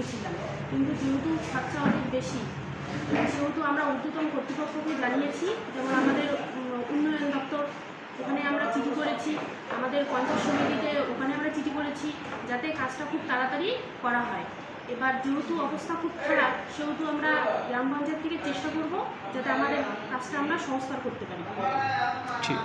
গিয়েছিলাম কিন্তু যেহেতু খরচা অনেক বেশি, সেহেতু আমরা ঊর্ধ্বতন কর্তৃপক্ষকে জানিয়েছি, যেমন আমাদের উন্নয়ন দপ্তর, ওখানে আমরা চিঠি করেছি, আমাদের পঞ্চায়েত সমিতিতে ওখানে আমরা চিঠি করেছি, যাতে কাজটা খুব তাড়াতাড়ি করা হয়। এবার যেহেতু অবস্থা খুব খারাপ, সেহেতু আমরা গ্রাম পঞ্চায়েত থেকে চেষ্টা করব, যাতে আমাদের কাজটা আমরা সংস্কার করতে পারি। ঠিক